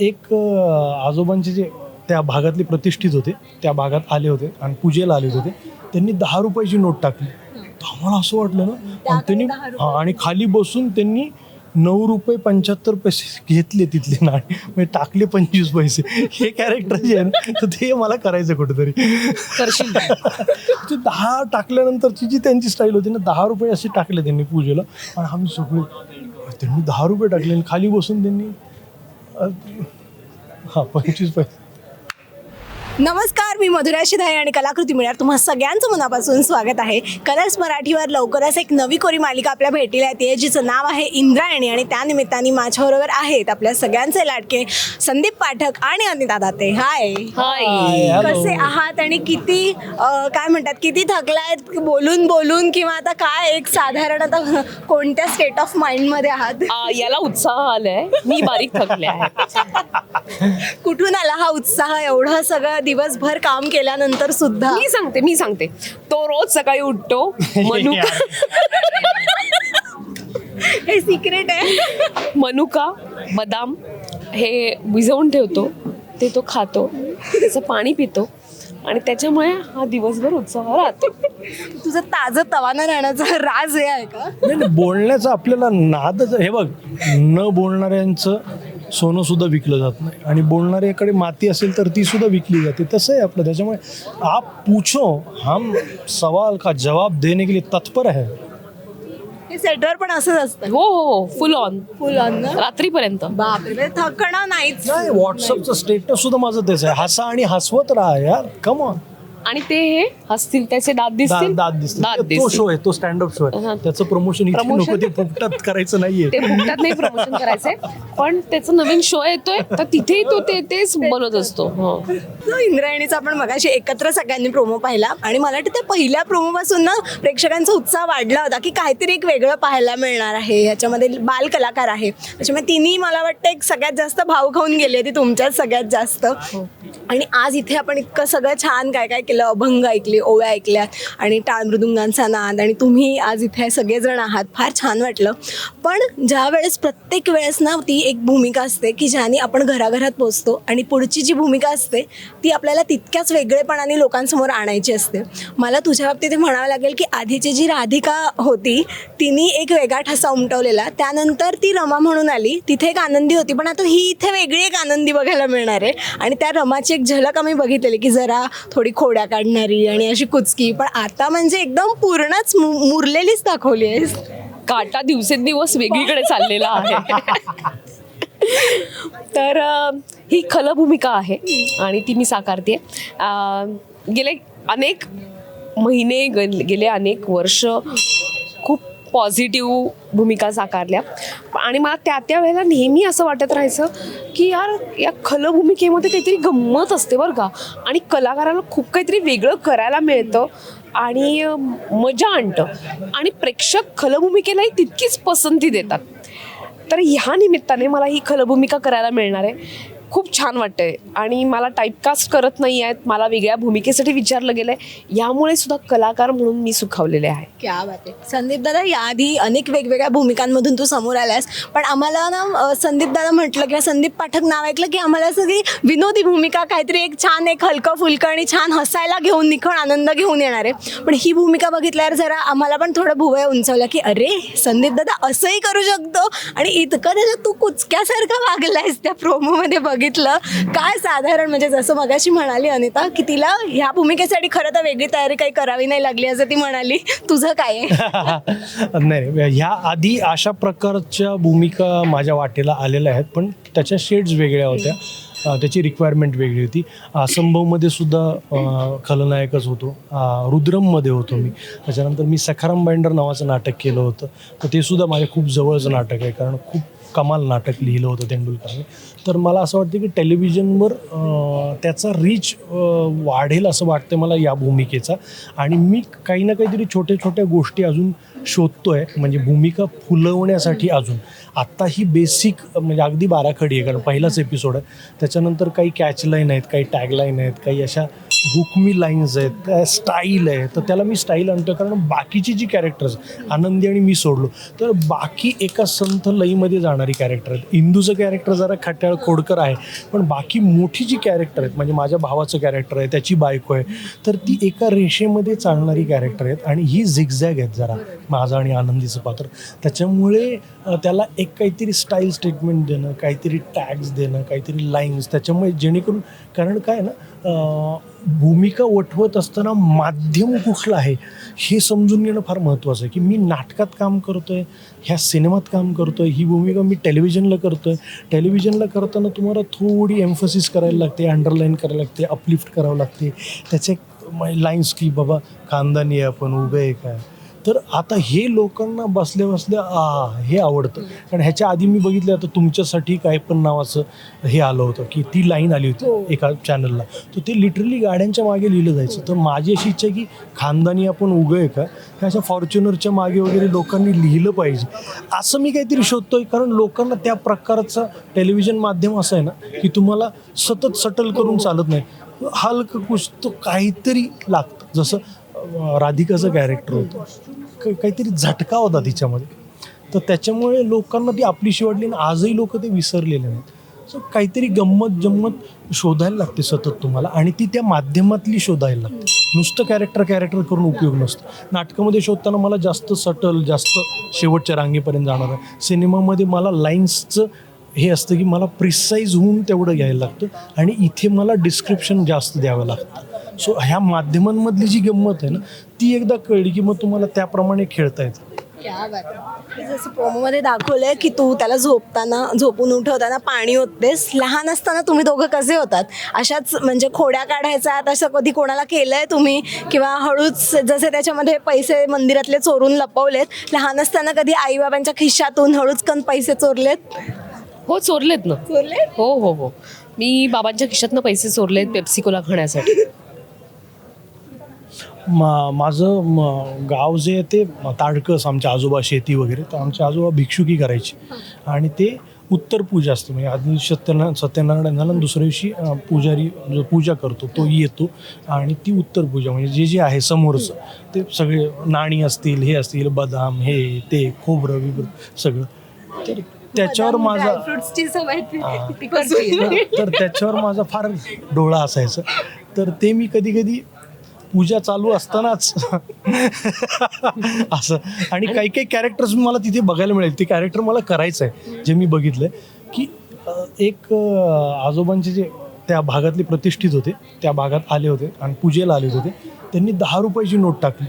एक आजोबांचे जे त्या भागातले प्रतिष्ठित होते त्या भागात आले होते आणि पूजेला आले होते ते दहा रुपयाची नोट टाकली. तर आम्हाला असं वाटलं ना आणि त्यांनी हा, आणि खाली बसून त्यांनी नऊ रुपये पंच्याहत्तर पैसे घेतले तिथले नाणे म्हणजे टाकले पंचवीस पैसे. हे कॅरेक्टर जे आहे ना तर ते मला करायचं कुठेतरी. ते दहा टाकल्यानंतरची जी त्यांची स्टाईल होती ना दहा रुपये असे टाकले त्यांनी पूजेला. आणि आम्ही सगळे त्यांनी दहा रुपये टाकले आणि खाली बसून त्यांनी हा पंचवीस पैसे. नमस्कार. मी मधुरा शिधाई आणि कलाकृती मिळणार. तुम्हा सगळ्यांचं मनापासून स्वागत आहे. कलर्स मराठीवर लवकरच एक नवी कोरी मालिका आपल्या भेटीला येते जिचं नाव आहे इंद्रायणी आणि त्या निमित्ताने माझ्याबरोबर आहेत आपल्या सगळ्यांचे लाडके संदीप पाठक आणि अनिता दाते. हाय हाय. कसे आहात आणि किती अं, काय म्हणतात किती थकलायत बोलून बोलून किंवा आता काय एक साधारण आता कोणत्या स्टेट ऑफ माइंडमध्ये आहात? आ, याला उत्साह आलाय. मी बारीक थकले आहे. कुठून आला हा उत्साह? एवढं सगळं दिवसभर काम केल्यानंतर सुद्धा. मी सांगते मी सांगते. तो रोज सकाळी उठतो मनुका हे सिक्रेट आहे. मनुका बदाम हे भिजवून ठेवतो ते तो खातो त्याचं पाणी पितो आणि त्याच्यामुळे हा दिवसभर उत्साह राहतो. तुझं ताजं तवानं राहण्याचा राज हे आहे का? नाही नाही, बोलण्याचं आपल्याला नादच हे बघ न बोलणाऱ्यांचं सोनं सुद्धा विकलं जात नाही. आणि बोलणाऱ्याकडे माती असेल तर ती सुद्धा विकली जाते. तसं आहे आपलं. त्याच्यामुळे आप पूछो हम सवाल का जवाब देने के लिए तत्पर है? हे सेटवर पण असंच असतं. हो हो हो. फुल ऑन फुल ऑन ना? रात्रीपर्यंत. बापरे थकणं नाहीच. नाही व्हॉट्सअपचं स्टेटस सुद्धा माझं तेच आहे. हसा आणि हसवत राहा यार. कम ऑन आणि ते हे हसतील त्याचे दात दिसतील? दात दिसते दात तो दिसतील. शो आहे तो स्टँडअप शो हा. आहे त्याचं प्रमोशन? नको ते फुकटात करायचं नाहीये. ते फुकटात नाही प्रमोशन करायचंय पण त्याचं नवीन शो येतोय तर तिथेही तो ते तेच बनवत असतो. हो. इंद्रायणीचा आपण मगाशी एकत्र सगळ्यांनी प्रोमो पाहिला आणि मला वाटतं त्या पहिल्या प्रोमो पासून ना प्रेक्षकांचा उत्साह वाढला होता की काहीतरी एक वेगळं पाहायला मिळणार आहे. याच्यामध्ये बाल कलाकार आहे. त्याच्यामुळे तिन्ही मला वाटतं एक सगळ्यात जास्त भाव खाऊन गेली ती तुमच्यात सगळ्यात जास्त. आणि आज इथे आपण इतकं सगळं छान काय काय ऐकलं अभंग ऐकले ओव्या ऐकल्यात आणि टाळमृदुंगांचा नाद आणि तुम्ही आज इथे सगळेजण आहात. फार छान वाटलं. पण ज्या वेळेस प्रत्येक वेळेस ना ती एक भूमिका असते की ज्याने आपण घराघरात पोचतो आणि पुढची जी भूमिका असते ती आपल्याला तितक्याच वेगळेपणाने लोकांसमोर आणायची असते. मला तुझ्या बाबतीत म्हणावं लागेल की आधीची जी राधिका होती तिने एक वेगळा ठसा उमटवलेला. त्यानंतर ती रमा म्हणून आली. तिथे एक आनंदी होती पण आता ही इथे वेगळी एक आनंदी बघायला मिळणार आहे. आणि त्या रमाची एक झलक आम्ही बघितलेली की जरा थोडी खोड्या काढणारी आणि अशी कुचकी. पण आता म्हणजे एकदम पूर्णच मु- मुरलेलीच दाखवली आहेस. काटा दिवसेंदिवस वेगळीकडे चाललेला आहे. तर अ, ही खल भूमिका आहे आणि ती मी साकारते गेले अनेक महिने ग- गेले अनेक वर्ष पॉझिटिव्ह भूमिका साकारल्या. आणि मला त्या त्या वेळेला नेहमी असं वाटत राहायचं की यार या खल भूमिकेमध्ये काहीतरी गंमत असते बरं का. आणि कलाकाराला खूप काहीतरी वेगळं करायला मिळतं आणि मजा आणतं. आणि प्रेक्षक खलभूमिकेलाही तितकीच पसंती देतात. तर ह्या निमित्ताने मला ही खलभूमिका करायला मिळणार आहे. खूप छान वाटतंय. आणि मला टाईपकास्ट करत नाही आहेत मला वेगळ्या भूमिकेसाठी विचारलं गेलं आहे यामुळे सुद्धा कलाकार म्हणून मी सुखावलेले आहे. क्या बात आहे. संदीप दादा याआधी अनेक वेगवेगळ्या भूमिकांमधून तू समोर आलास पण आम्हाला ना संदीप दादा म्हटलं किंवा संदीप पाठक नाव ऐकलं की आम्हाला सगळी विनोदी भूमिका काहीतरी एक छान एक हलकं फुलकं आणि छान हसायला घेऊन निखळ आनंद घेऊन येणार आहे. पण ही भूमिका बघितल्यावर जरा आम्हाला पण थोडं भुवया उंचवलं की अरे संदीप दादा असंही करू शकतो आणि इतकं त्याच्यात तू कुचक्यासारखा वागलायस त्या प्रोमोमध्ये बघ. बघितलं. काय साधारण म्हणजे जसं मगाशी म्हणाली अनिता की तिला ह्या भूमिकेसाठी खरं तर वेगळी तयारी काही करावी नाही लागली असं ती म्हणाली. तुझं काय नाही ह्या आधी अशा प्रकारच्या भूमिका माझ्या वाटेला आलेल्या आहेत पण त्याच्या शेड्स वेगळ्या होत्या. त्याची रिक्वायरमेंट वेगळी होती. असंभवमध्ये सुद्धा खलनायकच होतो. रुद्रममध्ये होतो मी. त्याच्यानंतर मी सखाराम बाइंडर नावाचं नाटक केलं होतं. तर ते सुद्धा माझ्या खूप जवळचं नाटक आहे कारण खूप कमाल नाटक लिहिलं होतं तेंडुलकरने. तर मला असं वाटतं की टेलिव्हिजनवर त्याचा रीच वाढेल असं वाटतं मला या भूमिकेचा. आणि मी काही ना काहीतरी छोट्या छोट्या गोष्टी अजून शोधतोय म्हणजे भूमिका फुलवण्यासाठी अजून. आत्ता ही बेसिक म्हणजे अगदी बाराखडी आहे कारण पहिलाच एपिसोड आहे. त्याच्यानंतर काही कॅच लाईन आहेत काही टॅगलाईन आहेत काही अशा हुकमी लाईन्स आहेत स्टाईल आहे. तर त्याला मी स्टाईल आणतो कारण बाकीची जी कॅरेक्टर्स आनंदी आणि मी सोडलो. तर बाकी एका संथ लईमध्ये जाणारी कॅरेक्टर आहेत. इंदूचं कॅरेक्टर जरा खट्याळ खोडकर आहे पण बाकी मोठी जी कॅरेक्टर आहेत म्हणजे माझ्या भावाचं कॅरेक्टर आहे त्याची बायको आहे तर ती एका रेषेमध्ये चालणारी कॅरेक्टर आहेत आणि ही झिगझॅग आहेत जरा. माझं आणि आनंदीचं पात्र. त्याच्यामुळे त्याला एक काहीतरी स्टाईल स्टेटमेंट देणं काहीतरी टॅग्स देणं काहीतरी लाईन्स त्याच्यामुळे जेणेकरून कारण काय ना भूमिका वठवत असताना माध्यम कुठलं आहे हे समजून घेणं फार महत्त्वाचं आहे. की मी नाटकात काम करतो आहे ह्या सिनेमात काम करतो आहे ही भूमिका मी टेलिव्हिजनला करतो आहे टेलिव्हिजनला करताना तुम्हाला थोडी एम्फसिस करायला लागते अंडरलाईन करायला लागते अपलिफ्ट करावं लागते. त्याचे लाईन्स की बाबा खानदानी आहे आपण उभे आहे काय? तर आता हे लोकांना बसल्या बसल्या आ हे आवडतं. कारण ह्याच्या आधी मी बघितलं आता तुमच्यासाठी काय पण नावाचं हे आलं होतं की ती लाईन आली होती एका चॅनलला तर ते लिटरली गाड्यांच्या मागे लिहिलं जायचं. तर माझी अशी इच्छा आहे की खानदानी आपण उगं आहे का? हे अशा फॉर्च्युनरच्या मागे वगैरे लोकांनी लिहिलं पाहिजे. असं मी काहीतरी शोधतोय कारण लोकांना त्या प्रकारचं टेलिव्हिजन माध्यम असं आहे ना की तुम्हाला सतत सटल करून चालत नाही. हलकं कुछ तो काहीतरी लागतं. जसं राधिकाचं कॅरेक्टर होतं. क- काहीतरी झटका होता तिच्यामध्ये. तर त्याच्यामुळे लोकांना ती आपलीशी वाटली आणि आजही लोक ते विसरलेले नाहीत. सो काहीतरी गंमत जम्मत शोधायला लागते सतत तुम्हाला आणि ती त्या माध्यमातली शोधायला लागते. नुसतं कॅरेक्टर कॅरेक्टर करून उपयोग नसतो. नाटकामध्ये शोधताना मला जास्त सटल जास्त शेवटच्या रांगेपर्यंत जाणार आहे. सिनेमामध्ये मला लाईन्सचं हे असतं की मला प्रिसाईज होऊन तेवढं घ्यायला लागतं आणि इथे मला डिस्क्रिप्शन जास्त द्यावं लागतं. सो ह्या माध्यमांमधली जी गंमत आहे ना ती एकदा कळली की मग तुम्हाला त्याप्रमाणे खेळता येतं. जसं प्रोमोमध्ये दाखवलंय की तू त्याला झोपताना झोपून उठवताना पाणी ओततेस. लहान असताना तुम्ही दोघं कसे होतात? अशाच म्हणजे खोड्या काढायचा असं कधी कोणाला केलंय तुम्ही? किंवा हळूच जसे त्याच्यामध्ये पैसे मंदिरातले चोरून लपवलेत लहान असताना कधी आईबाबांच्या खिशातून हळूच कन पैसे चोरलेत? हो चोरलेत ना. चोरले हो हो हो. मी बाबांच्या खिशातनं पैसे चोरलेत पेप्सिकोला खाण्यासाठी. मा माझं म गाव जे आहे ते ताडकस आमच्या आजोबा शेती वगैरे तर आमचे आजोबा भिक्षुकी करायची. आणि ते उत्तर पूजा असते म्हणजे आधी सत्यनारायण सत्यनारायण झालं दुसऱ्या दिवशी पुजारी जो पूजा करतो तो येतो. आणि ती उत्तर पूजा म्हणजे जे जे आहे समोरचं ते सगळे नाणी असतील हे असतील बदाम हे ते खोबरं बिबरं सगळं. तर त्याच्यावर माझा तर त्याच्यावर माझा फार डोळा असायचा. तर ते मी कधी कधी पूजा चालू असतानाच. असं. आणि काही काही कॅरेक्टर्स मला तिथे बघायला मिळेल. ते कॅरेक्टर मला करायचं आहे जे मी बघितलं की एक आजोबांचे जे त्या भागातले प्रतिष्ठित होते त्या भागात आले होते आणि पूजेला आले होते ते दहा रुपयाची नोट टाकली.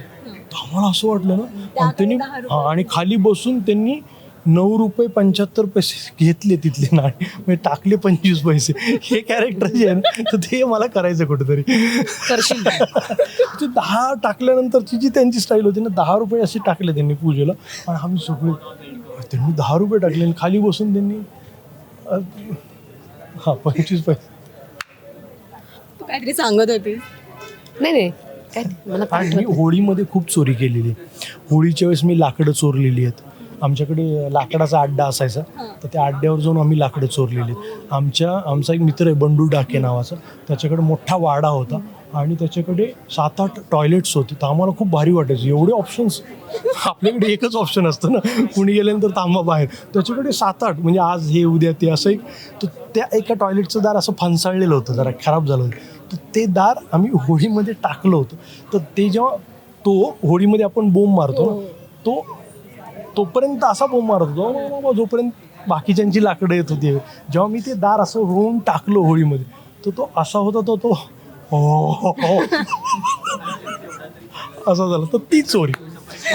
आम्हाला असं वाटलं ना त्यांनी आणि खाली बसून त्यांनी नऊ रुपये पंच्याहत्तर पैसे घेतले तिथले नाणे. म्हणजे टाकले पंचवीस पैसे. हे कॅरेक्टर जे आहे ना तर ते मला करायचं कुठेतरी. ते दहा टाकल्यानंतरची जी त्यांची स्टाईल होती ना दहा रुपये असे टाकले त्यांनी पूजेला. आणि आम्ही सगळे त्यांनी दहा रुपये टाकले आणि खाली बसून त्यांनी हा पंचवीस पैसे. तू काहीतरी सांगत होती. नाही नाही. काय मला मी होळीमध्ये खूप चोरी केलेली आहे. होळीच्या वेळेस मी लाकडं चोरलेली आहेत. आमच्याकडे लाकडाचा अड्डा असायचा. तर त्या अड्ड्यावर जाऊन आम्ही लाकडं चोरलेली आमच्या आमचा एक मित्र आहे बंडू डाके नावाचा. त्याच्याकडे मोठा वाडा होता आणि त्याच्याकडे सात आठ टॉयलेट्स होते. तर आम्हाला खूप भारी वाटायचं. एवढे ऑप्शन्स आपल्याकडे एकच ऑप्शन असतं ना. कुणी गेल्यानंतर थांबा बाहेर. त्याच्याकडे सात आठ म्हणजे आज हे उद्या ते असं एक. तर त्या एका टॉयलेटचं दार असं फनसाळलेलं होतं. जरा खराब झालं होतं. तर ते दार आम्ही होळीमध्ये टाकलं होतं. तर ते जेव्हा तो होळीमध्ये आपण बोंब मारतो ना तो तोपर्यंत असा बोंब मारत होतो. जोपर्यंत बाकीच्यांची लाकडं येत होती. जेव्हा मी ते दार असं रोवून टाकलं होळीमध्ये तर तो असा होता तो तो हो हो, हो. असा तर ती चोरी.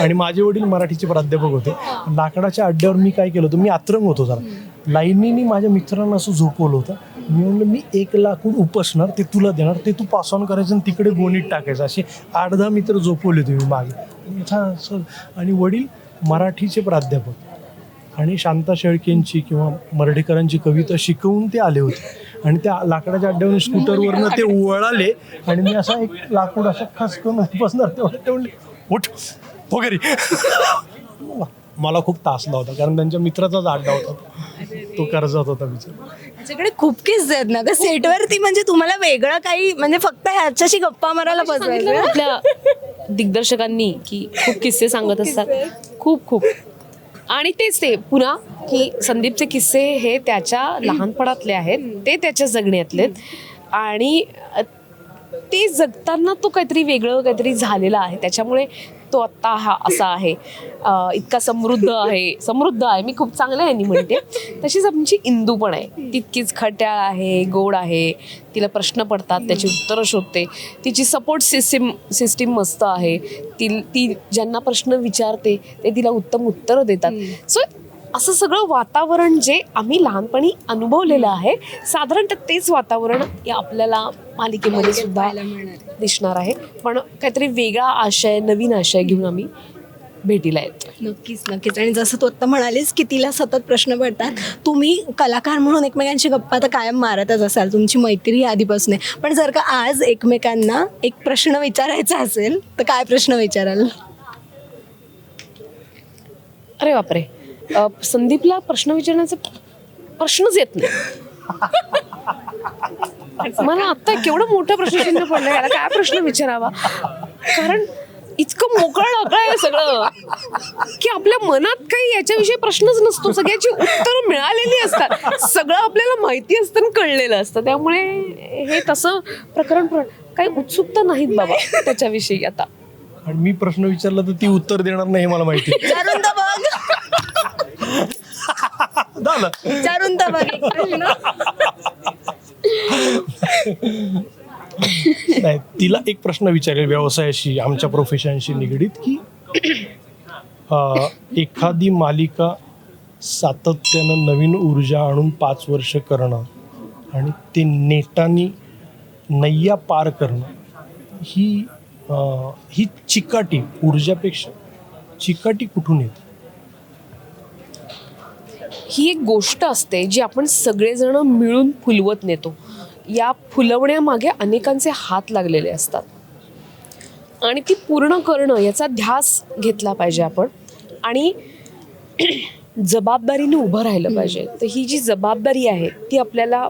आणि माझे वडील मराठीचे प्राध्यापक होते. लाकडाच्या अड्ड्यावर मी काय केलं होतं मी आत्रंग होतो जरा. लाईनीनी माझ्या मित्रांना असं झोपवलं होतं. मी म्हणलं मी एक लाकूड उपसणार ते तुला देणार ते तू पास ऑन करायचं आणि तिकडे गोणीत टाकायचं. असे आठ दहा मित्र झोपवले होते मी मागे. छान सर. आणि वडील मराठीचे प्राध्यापक आणि शांता शेळकेंची किंवा मर्ढेकरांची कविता शिकवून ते आले होते. आणि त्या लाकडाच्या अड्ड्यावरून स्कूटरवरनं ते वळाले आणि मी असा एक लाकूड असा खास करून बसणार ते म्हणले उठ हो घरी. मला खूप तासला होता कारण त्यांच्या मित्राचाच अड्डा होता तो. कर्जात होता बिचारा त्याच्याकडे खूप किस्से आहेत ना का सेटवरती म्हणजे तुम्हाला वेगळं काही म्हणजे फक्त ह्याच्याशी गप्पा मारायला बसवायचं. आपल्या दिग्दर्शकांनी की खूप किस्से सांगत असतात. खूप खूप. आणि तेच ते पुन्हा की संदीपचे किस्से हे त्याच्या लहानपणातले आहेत. ते त्याच्या जगण्यातले आहेत. आणि ते जगताना तो काहीतरी वेगळं काहीतरी झालेला आहे. त्याच्यामुळे तो आत्ता हा असा आहे. इतका समृद्ध आहे. समृद्ध आहे. मी खूप चांगल्या यांनी म्हणते. तशीच आमची इंदू पण आहे. तितकीच खट्याळ आहे गोड आहे. तिला प्रश्न पडतात त्याची उत्तरं शोधते. तिची सपोर्ट सिस्टीम सिस्टीम मस्त आहे. ती ती ज्यांना प्रश्न विचारते ते तिला उत्तम उत्तरं देतात. सो असं सगळं वातावरण जे आम्ही लहानपणी अनुभवलेलं आहे साधारणतः तेच वातावरण या आपल्याला मालिकेमध्ये सुद्धा दिसणार आहे. पण काहीतरी वेगळा आशय नवीन आशय घेऊन आम्ही भेटीला येतो नक्कीच नक्कीच. आणि जसं तू आत्ता म्हणालीस की तिला सतत प्रश्न पडतात तुम्ही कलाकार म्हणून एकमेकांची गप्पा तर कायम मारतच असाल तुमची मैत्री आधीपासून आहे. पण जर का आज एकमेकांना एक प्रश्न विचारायचा असेल तर काय प्रश्न विचाराल? अरे बापरे. अ, संदीपला प्रश्न विचारण्याचा प्रश्नच येत नाही. मला आता केवढं मोठं प्रश्नचिन्ह पडलं याला काय प्रश्न विचारावा? कारण इतकं मोकळं ढाकळं आहे सगळं की आपल्या मनात काही याच्याविषयी प्रश्नच नसतो. सगळ्याची उत्तरं मिळालेली असतात. सगळं आपल्याला माहिती असतं आणि कळलेलं असतं. त्यामुळे हे तसं प्रकरण प्र- काही उत्सुकता नाहीत बाबा त्याच्याविषयी आता. आणि मी प्रश्न विचारला तर ती उत्तर देणार नाही हे मला माहिती. विचारून तर झालं विचारून तर बघ एक प्रश्न नाही तिला एक प्रश्न विचारेल व्यवसायाशी आमच्या प्रोफेशनशी निगडीत की अं, एखादी मालिका सातत्यानं नवीन ऊर्जा आणून पाच वर्ष करणं आणि ते नेटानी नय्या पार करणं ही अं, ही चिकाटी ऊर्जापेक्षा चिकाटी कुठून येते? ही एक गोष्ट असते जी आपण सगळेजण मिळून फुलवत नेतो. या फुलवण्यामागे अनेकांचे हात लागलेले असतात. आणि ती पूर्ण करणं याचा ध्यास घेतला पाहिजे आपण. आणि जबाबदारीने उभं राहिलं पाहिजे. तर ही जी जबाबदारी आहे ती आपल्याला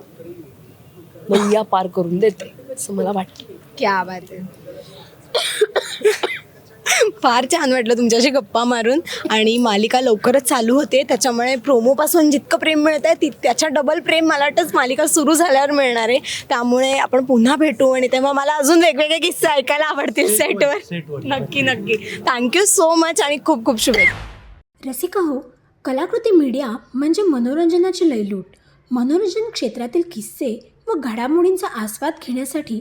मैया पार करून देते असं मला वाटतं. क्या बात आहे. फार छान वाटलं तुमच्याशी गप्पा मारून. आणि मालिका लवकरच चालू होते. त्याच्यामुळे प्रोमोपासून जितकं प्रेम मिळत आहे ती त्याच्या डबल प्रेम मला वाटतंच मालिका सुरू झाल्यावर मिळणार आहे. त्यामुळे आपण पुन्हा भेटू आणि तेव्हा मला अजून वेगवेगळे किस्से ऐकायला आवडतील सेटवर सेटवर. नक्की नक्की. थँक्यू सो मच आणि खूप खूप शुभेच्छा. रसिका हो कलाकृती मीडिया म्हणजे मनोरंजनाची लयलूट. मनोरंजन क्षेत्रातील किस्से व घडामोडींचा आस्वाद घेण्यासाठी